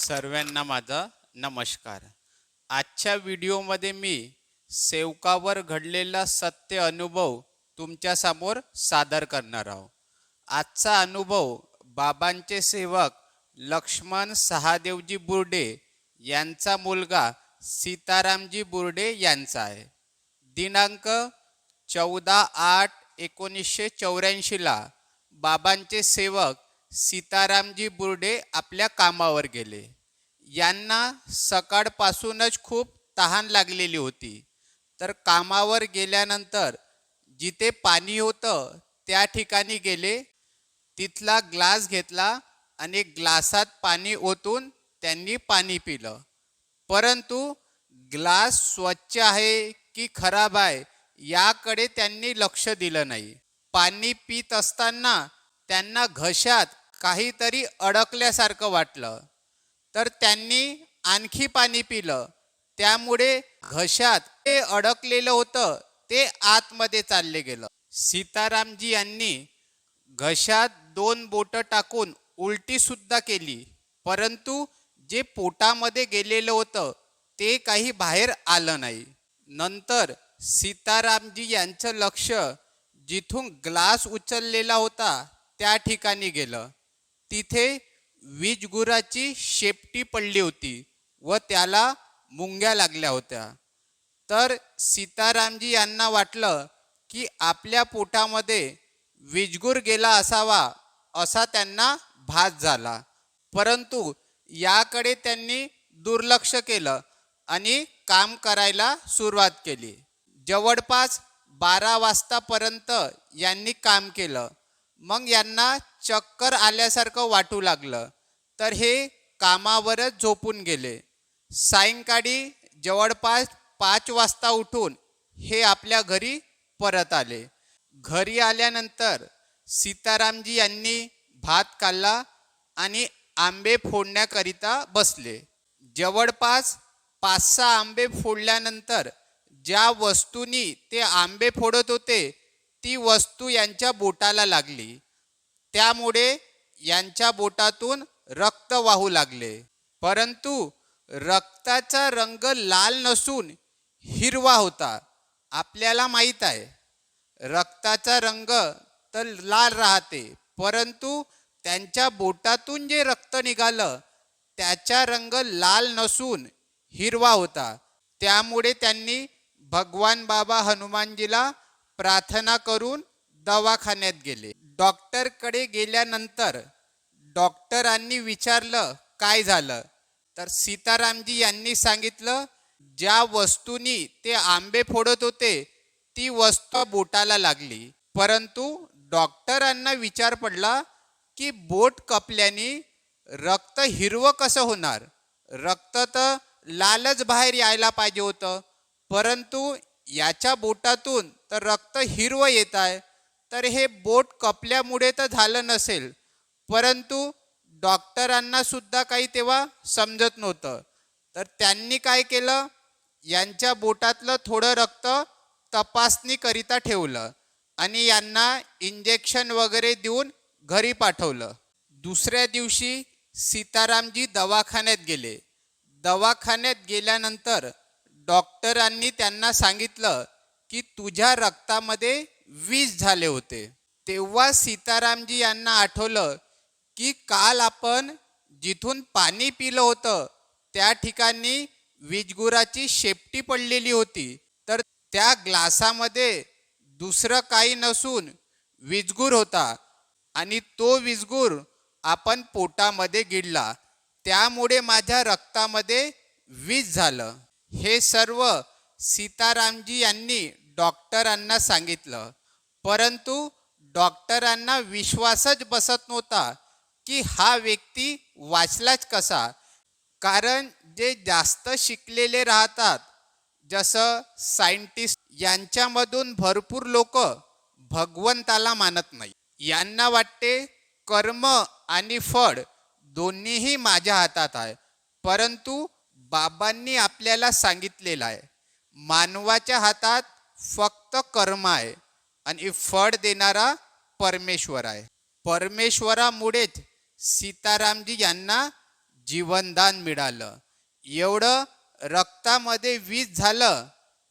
सर्वांना माझा नमस्कार. आजच्या व्हिडिओमध्ये मी सेवकावर घडलेला सत्य अनुभव तुमच्यासमोर सादर करणार आहोत आजचा अनुभव बाबांचे सेवक लक्ष्मण सहादेवजी बुर्डे यांचा मुलगा सीतारामजी बुर्डे यांचा आहे. दिनांक चौदा आठ एकोणीसशे चौऱ्याऐंशीला बाबांचे सेवक सीतारामजी बुर्डे आपल्या कामावर गेले. यांना सकाळपासूनच खूप तहान लागलेली होती. तर कामावर गेल्यानंतर जिथे पाणी होतं त्या ठिकाणी गेले. तिथला ग्लास घेतला आणि ग्लासात पाणी ओतून त्यांनी पाणी पिलं. परंतु ग्लास स्वच्छ आहे की खराब आहे याकडे त्यांनी लक्ष दिलं नाही. पाणी पित असताना त्यांना घशात काहीतरी अडकल्यासारखं वाटलं. तर त्यांनी आणखी पाणी पिलं. त्यामुळे घशात ते अडकलेलं होतं ते आतमध्ये चालले गेलं. सीतारामजी यांनी घशात दोन बोटं टाकून उलटीसुद्धा केली. परंतु जे पोटामध्ये गेलेलं होतं ते काही बाहेर आलं नाही. नंतर सीतारामजी यांचं लक्ष जिथून ग्लास उचललेला होता त्या ठिकाणी गेलं. तिथे वीजगुराची शेपटी पडली होती व त्याला मुंग्या लागल्या होत्या. तर सीतारामजी यांना वाटलं की आपल्या पोटामध्ये विजगूर गेला असावा असा त्यांना भास झाला. परंतु याकडे त्यांनी दुर्लक्ष केलं आणि काम करायला सुरुवात केली. जवळपास बारा वाजतापर्यंत यांनी काम केलं. मग यांना चक्कर आल्यासारखं वाटू लागलं. तर हे कामावरच झोपून गेले. सायंकाळी जवळपास पाच वाजता उठून हे आपल्या घरी परत आले. घरी आल्यानंतर सीतारामजी यांनी भात काढला आणि आंबे फोडण्याकरिता बसले. जवळपास पाच सहा आंबे फोडल्यानंतर ज्या वस्तूंनी ते आंबे फोडत होते ती वस्तू यांच्या बोटाला लागली. त्यामुळे यांच्या बोटातून रक्त वाहू लागले. परंतु रक्ताचा रंग लाल नसून हिरवा होता. आपल्याला माहीत आहे रक्ताचा रंग तर लाल राहते. परंतु त्यांच्या बोटातून जे रक्त निघालं त्याचा रंग लाल नसून हिरवा होता. त्यामुळे त्यांनी भगवान बाबा हनुमानजीला प्रार्थना करून दवाखान्यात गेले. डॉक्टरकडे गेल्यानंतर डॉक्टरांनी विचारलं काय झालं? तर सीतारामजी यांनी सांगितलं ज्या वस्तूनी ते आंबे फोडत होते ती वस्तू बोटाला लागली. परंतु डॉक्टरांना विचार पडला की बोट कपल्याने रक्त हिरवं कसं होणार? रक्त तर लालच बाहेर यायला पाहिजे होतं. परंतु याच्या बोटातून तर रक्त हिरवं येत आहे तर हे बोट कपल्यामुळे तर झालं नसेल. परंतु डॉक्टरांना सुद्धा काही तेव्हा समजत नव्हतं. तर त्यांनी काय केलं? यांच्या बोटातलं थोडं रक्त तपासणीकरिता ठेवलं आणि यांना इंजेक्शन वगैरे देऊन घरी पाठवलं. दुसऱ्या दिवशी सीतारामजी दवाखान्यात गेले. दवाखान्यात गेल्यानंतर डॉक्टरांनी त्यांना सांगितलं की तुझ्या रक्तामध्ये विष झाले होते. तेव्हा सीतारामजी यांना आठवलं की काल आपण जिथून पाणी पिलं होतं त्या ठिकाणी वीजगुराची शेपटी पडलेली होती. तर त्या ग्लासामध्ये दुसरं काही नसून विजगूर होता आणि तो विजगूर आपण पोटामध्ये गिळला त्यामुळे माझ्या रक्तामध्ये विष झालं. हे सर्व सीतारामजी यांनी डॉक्टरांना सांगितलं. परंतु डॉक्टरांना विश्वासच बसत नव्हता की हा व्यक्ती वाचलाच कसा. कारण जे जास्त शिकलेले राहतात जसं सायंटिस्ट यांच्यामधून भरपूर लोक भगवंताला मानत नाही. यांना वाटते कर्म आणि फळ दोन्हीही माझ्या हातात आहे. परंतु बाबांनी आपल्याला सांगितलेलं आहे. मानवाच्या हातात फक्त कर्म आहे आणि फळ देणारा परमेश्वर आहे. परमेश्वरामुळेच सीतारामजी यांना जीवनदान मिळालं. एवढं रक्तामध्ये वीज झालं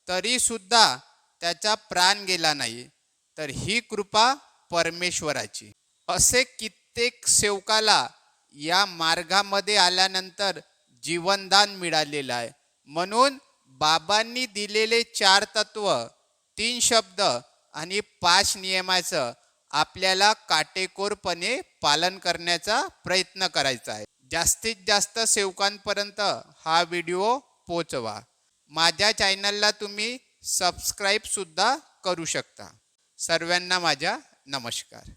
तरी सुद्धा त्याचा प्राण गेला नाही. तर ही कृपा परमेश्वराची. असे कित्येक सेवकाला या मार्गामध्ये आल्यानंतर जीवनदान मिळालेलं आहे. म्हणून बाबांनी दिलेले चार तत्व तीन शब्द आणि पाच नियमाचं आपल्याला काटेकोरपणे पालन करण्याचा प्रयत्न करायचा आहे. जास्तीत जास्त सेवकांपर्यंत हा व्हिडिओ पोचवा माझ्या चॅनलला तुम्ही सबस्क्राईब सुद्धा करू शकता. सर्वांना माझ्या नमस्कार.